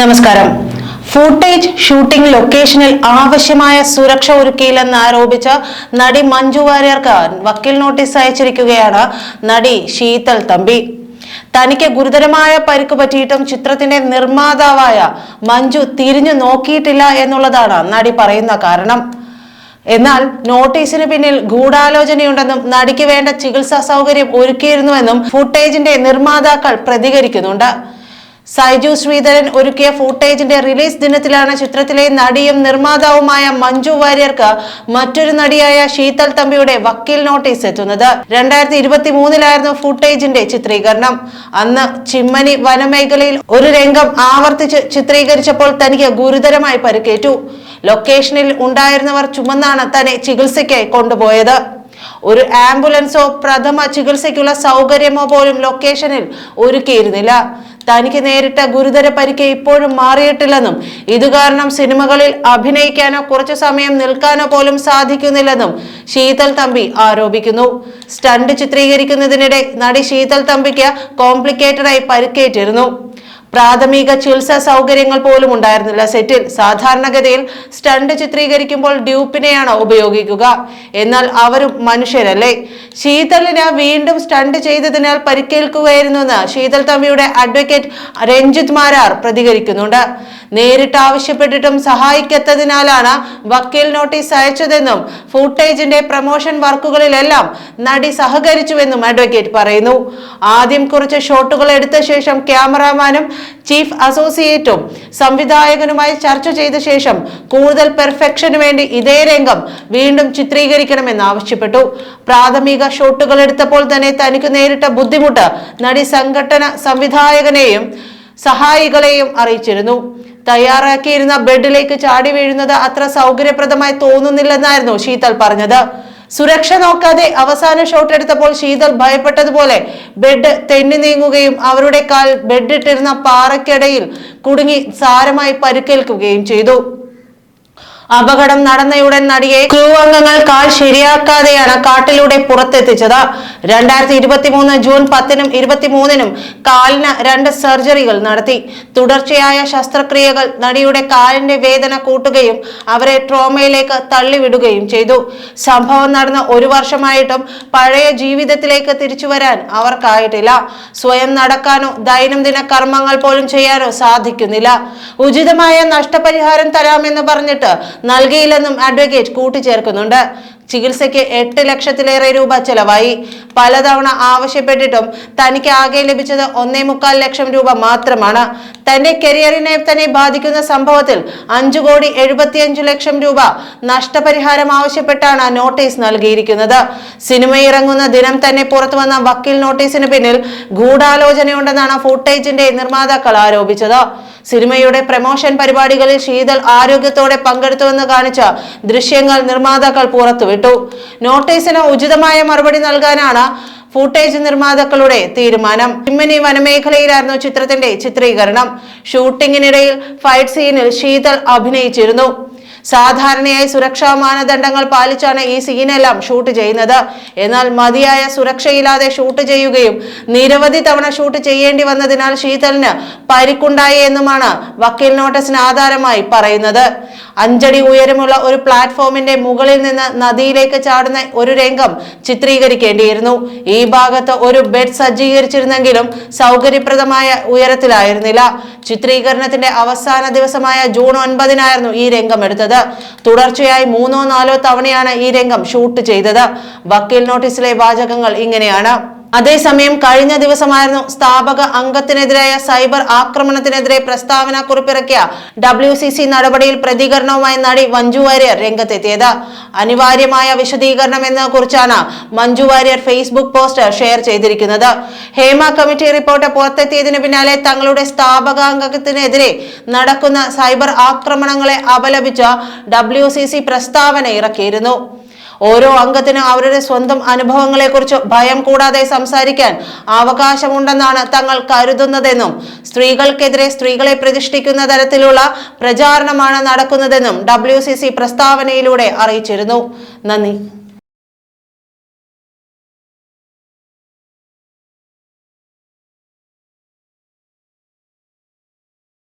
നമസ്കാരം. Footage shooting ലൊക്കേഷനിൽ ആവശ്യമായ സുരക്ഷ ഒരുക്കിയില്ലെന്ന് ആരോപിച്ച നടി മഞ്ജു വാര്യർക്ക് വക്കീൽ നോട്ടീസ് അയച്ചിരിക്കുകയാണ് നടി ശീതൽ തമ്പി. തനിക്ക് ഗുരുതരമായ പരിക്ക് പറ്റിയിട്ടും ചിത്രത്തിന്റെ നിർമ്മാതാവായ മഞ്ജു തിരിഞ്ഞു നോക്കിയിട്ടില്ല എന്നുള്ളതാണ് നടി പറയുന്ന കാരണം. എന്നാൽ നോട്ടീസിന് പിന്നിൽ ഗൂഢാലോചനയുണ്ടെന്നും നടിക്ക് വേണ്ട ചികിത്സാ സൗകര്യം ഒരുക്കിയിരുന്നുവെന്നും ഫുട്ടേജിന്റെ നിർമ്മാതാക്കൾ പ്രതികരിക്കുന്നുണ്ട്. സൈജു ശ്രീധരൻ ഒരുക്കിയ ഫുട്ടേജിന്റെ റിലീസ് ദിനത്തിലാണ് ചിത്രത്തിലെ നടിയും നിർമ്മാതാവുമായ മഞ്ജു വാര്യർക്ക് മറ്റൊരു നടിയായ ശീതൽ തമ്പിയുടെ വക്കീൽ നോട്ടീസ് എത്തുന്നത്. രണ്ടായിരത്തി ഇരുപത്തി മൂന്നിലായിരുന്നു ഫുട്ടേജിന്റെ ചിത്രീകരണം. അന്ന് ചിമ്മനി വനമേഖലയിൽ ഒരു രംഗം ആവർത്തിച്ച് ചിത്രീകരിച്ചപ്പോൾ തനിക്ക് ഗുരുതരമായി പരിക്കേറ്റു. ലൊക്കേഷനിൽ ഉണ്ടായിരുന്നവർ ചുമന്നാണ് തന്നെ ചികിത്സയ്ക്കായി കൊണ്ടുപോയത്. ഒരു ആംബുലൻസോ പ്രഥമ ചികിത്സയ്ക്കുള്ള സൗകര്യമോ പോലും ലൊക്കേഷനിൽ ഒരുക്കിയിരുന്നില്ല. തനിക്ക് നേരിട്ട ഗുരുതര പരിക്ക് ഇപ്പോഴും മാറിയിട്ടില്ലെന്നും ഇത് കാരണം സിനിമകളിൽ അഭിനയിക്കാനോ കുറച്ചു സമയം നിൽക്കാനോ പോലും സാധിക്കുന്നില്ലെന്നും ശീതൽ തമ്പി ആരോപിക്കുന്നു. സ്റ്റണ്ട് ചിത്രീകരിക്കുന്നതിനിടെ നടി ശീതൽ തമ്പിക്ക് കോംപ്ലിക്കേറ്റഡായി പരിക്കേറ്റിരുന്നു. പ്രാഥമിക ചികിത്സാ സൗകര്യങ്ങൾ പോലും ഉണ്ടായിരുന്നില്ല. സെറ്റിൽ സാധാരണഗതിയിൽ സ്റ്റണ്ട് ചിത്രീകരിക്കുമ്പോൾ ഡ്യൂപ്പിനെയാണ് ഉപയോഗിക്കുക. എന്നാൽ അവരും മനുഷ്യരല്ലേ? ശീതളിന് വീണ്ടും സ്റ്റണ്ട് ചെയ്തതിനാൽ പരിക്കേൽക്കുകയായിരുന്നുവെന്ന് ശീതൽ തമ്മിയുടെ അഡ്വക്കേറ്റ് രഞ്ജിത് മാരാർ പ്രതികരിക്കുന്നുണ്ട്. നേരിട്ട് ആവശ്യപ്പെട്ടിട്ടും സഹായിക്കാത്തതിനാലാണ് വക്കീൽ നോട്ടീസ് അയച്ചതെന്നും ഫുട്ടേജിന്റെ പ്രമോഷൻ വർക്കുകളിലെല്ലാം നടി സഹകരിച്ചുവെന്നും അഡ്വക്കേറ്റ് പറയുന്നു. ആദ്യം കുറച്ച് ഷോട്ടുകൾ എടുത്ത ശേഷം ക്യാമറാമാനും ചീഫ് അസോസിയേറ്റും സംവിധായകനുമായി ചർച്ച ചെയ്ത ശേഷം കൂടുതൽ പെർഫെക്ഷന് വേണ്ടി ഇതേ രംഗം വീണ്ടും ചിത്രീകരിക്കണമെന്ന് ആവശ്യപ്പെട്ടു. പ്രാഥമിക ഷോട്ടുകൾ എടുത്തപ്പോൾ തന്നെ തനിക്ക് നേരിട്ട ബുദ്ധിമുട്ട് നടി സംഘടന സംവിധായകനെയും സഹായികളെയും അറിയിച്ചിരുന്നു. തയ്യാറാക്കിയിരുന്ന ബെഡിലേക്ക് ചാടി വീഴുന്നത് അത്ര സൗകര്യപ്രദമായി തോന്നുന്നില്ലെന്നായിരുന്നു ശീതൽ പറഞ്ഞത്. സുരക്ഷ നോക്കാതെ അവസാന ഷോട്ട് എടുത്തപ്പോൾ ശീതൽ ഭയപ്പെട്ടതുപോലെ ബെഡ് തെന്നി നീങ്ങുകയും അവരുടെ കാൽ ബെഡിട്ടിരുന്ന പാറയ്ക്കിടയിൽ കുടുങ്ങി സാരമായി പരിക്കേൽക്കുകയും ചെയ്തു. അപകടം നടന്നയുടൻ നടിയെ ക്രൂ അംഗങ്ങൾ കാൽ ശരിയാക്കാതെയാണ് കാട്ടിലൂടെ പുറത്തെത്തിച്ചത്. രണ്ടായിരത്തി ഇരുപത്തി മൂന്ന് ജൂൺ പത്തിനും ഇരുപത്തിമൂന്നിനും കാലിന് രണ്ട് സർജറികൾ നടത്തി. തുടർച്ചയായ ശസ്ത്രക്രിയകൾ നടിയുടെ കാലിന്റെ വേദന കൂട്ടുകയും അവരെ ട്രോമയിലേക്ക് തള്ളിവിടുകയും ചെയ്തു. സംഭവം നടന്ന ഒരു വർഷമായിട്ടും പഴയ ജീവിതത്തിലേക്ക് തിരിച്ചു വരാൻ അവർക്കായിട്ടില്ല. സ്വയം നടക്കാനോ ദൈനംദിന കർമ്മങ്ങൾ പോലും ചെയ്യാനോ സാധിക്കുന്നില്ല. ഉചിതമായ നഷ്ടപരിഹാരം തരാമെന്ന് പറഞ്ഞിട്ട് നൽകിയില്ലെന്നും അഡ്വക്കേറ്റ് കൂട്ടിച്ചേർക്കുന്നുണ്ട്. ചികിത്സയ്ക്ക് എട്ട് ലക്ഷത്തിലേറെ രൂപ ചെലവായി. പലതവണ ആവശ്യപ്പെട്ടിട്ടും തനിക്ക് ആകെ ലഭിച്ചത് ഒന്നേ മുക്കാൽ ലക്ഷം രൂപ മാത്രമാണ്. തന്റെ കരിയറിനെ തന്നെ ബാധിക്കുന്ന സംഭവത്തിൽ അഞ്ചു കോടി എഴുപത്തിയഞ്ചു ലക്ഷം രൂപ നഷ്ടപരിഹാരം ആവശ്യപ്പെട്ടാണ് നോട്ടീസ് നൽകിയിരിക്കുന്നത്. സിനിമ ഇറങ്ങുന്ന ദിനം തന്നെ പുറത്തു വന്ന വക്കീൽ നോട്ടീസിന് പിന്നിൽ ഗൂഢാലോചനയുണ്ടെന്നാണ് ഫുട്ടേജിന്റെ നിർമ്മാതാക്കൾ ആരോപിച്ചത്. സിനിമയുടെ പ്രമോഷൻ പരിപാടികളിൽ ശീതൽ ആരോഗ്യത്തോടെ പങ്കെടുത്തുവെന്ന് കാണിച്ച ദൃശ്യങ്ങൾ നിർമ്മാതാക്കൾ പുറത്തുവിട്ടു. നോട്ടീസിന് ഉചിതമായ മറുപടി നൽകാനാണ് ഫൂട്ടേജ് നിർമ്മാതാക്കളുടെ തീരുമാനം. ചിമ്മനി വനമേഖലയിലായിരുന്നു ചിത്രത്തിന്റെ ചിത്രീകരണം. ഷൂട്ടിങ്ങിനിടയിൽ ഫൈറ്റ് സീനിൽ ശീതൽ അഭിനയിച്ചിരുന്നു. സാധാരണയായി സുരക്ഷാ മാനദണ്ഡങ്ങൾ പാലിച്ചാണ് ഈ സീനെല്ലാം ഷൂട്ട് ചെയ്യുന്നത്. എന്നാൽ മതിയായ സുരക്ഷയില്ലാതെ ഷൂട്ട് ചെയ്യുകയും നിരവധി തവണ ഷൂട്ട് ചെയ്യേണ്ടി വന്നതിനാൽ ശീതലിന് പരിക്കുണ്ടായി എന്നുമാണ് വക്കീൽ നോട്ടീസിന് ആധാരമായി പറയുന്നത്. അഞ്ചടി ഉയരമുള്ള ഒരു പ്ലാറ്റ്ഫോമിന്റെ മുകളിൽ നിന്ന് നദിയിലേക്ക് ചാടുന്ന ഒരു രംഗം ചിത്രീകരിക്കേണ്ടിയിരുന്നു. ഈ ഭാഗത്ത് ഒരു ബെഡ് സജ്ജീകരിച്ചിരുന്നെങ്കിലും സൗകര്യപ്രദമായ ഉയരത്തിലായിരുന്നില്ല. ചിത്രീകരണത്തിന്റെ അവസാന ദിവസമായ ജൂൺ ഒൻപതിനായിരുന്നു ഈ രംഗം എടുത്തത്. തുടർച്ചയായി മൂന്നോ നാലോ തവണയാണ് ഈ രംഗം ഷൂട്ട് ചെയ്തത്. വക്കീൽ നോട്ടീസിലെ വാചകങ്ങൾ ഇങ്ങനെയാണ്. അതേസമയം കഴിഞ്ഞ ദിവസമായിരുന്നു സ്ഥാപക അംഗത്തിനെതിരായ സൈബർ ആക്രമണത്തിനെതിരെ പ്രസ്താവന കുറിപ്പിറക്കിയ ഡബ്ല്യു സി സി നടപടിയിൽ പ്രതികരണവുമായി നടി മഞ്ജു വാര്യർ രംഗത്തെത്തിയത്. അനിവാര്യമായ വിശദീകരണം എന്ന കുറിച്ചാണ് Manju Warrier Facebook post share ചെയ്തിരിക്കുന്നത്. ഹേമ കമ്മിറ്റി റിപ്പോർട്ട് പുറത്തെത്തിയതിനു പിന്നാലെ തങ്ങളുടെ സ്ഥാപക സ്ഥാപകാംഗത്തിനെതിരെ നടക്കുന്ന സൈബർ ആക്രമണങ്ങളെ അപലപിച്ച ഡബ്ല്യു പ്രസ്താവന ഇറക്കിയിരുന്നു. ഓരോ അംഗത്തിനും അവരുടെ സ്വന്തം അനുഭവങ്ങളെക്കുറിച്ച് ഭയം കൂടാതെ സംസാരിക്കാൻ അവകാശമുണ്ടെന്നാണ് തങ്ങൾ കരുതുന്നതെന്നും സ്ത്രീകൾക്കെതിരെ സ്ത്രീകളെ പ്രതിഷ്ഠിക്കുന്ന തരത്തിലുള്ള പ്രചാരണമാണ് നടക്കുന്നതെന്നും ഡബ്ല്യു പ്രസ്താവനയിലൂടെ അറിയിച്ചിരുന്നു. നന്ദി.